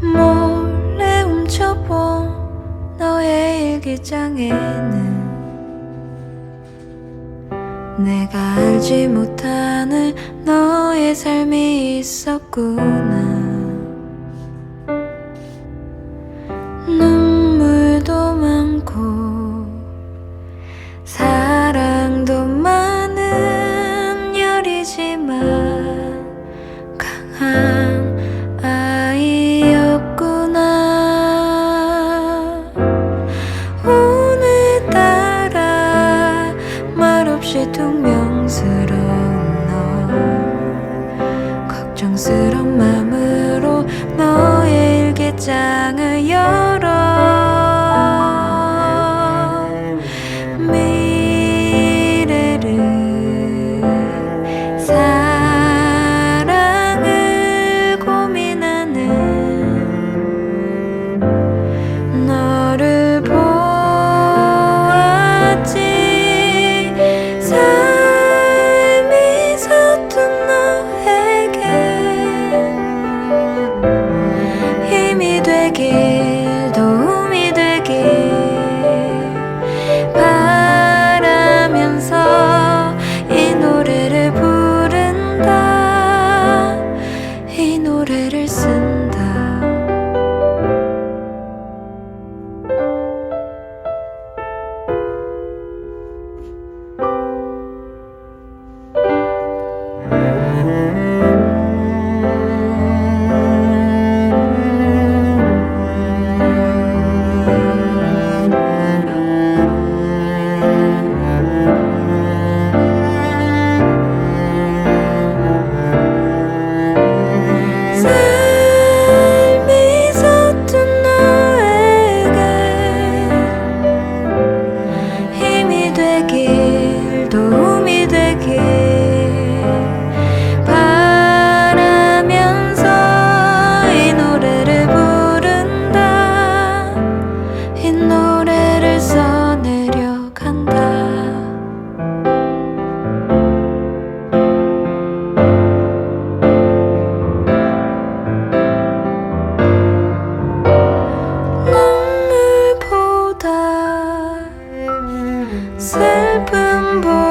몰래 훔쳐본 너의 일기장에는 내가 알지 못하는 너의 삶이 있었구나 걱정스런 boom boom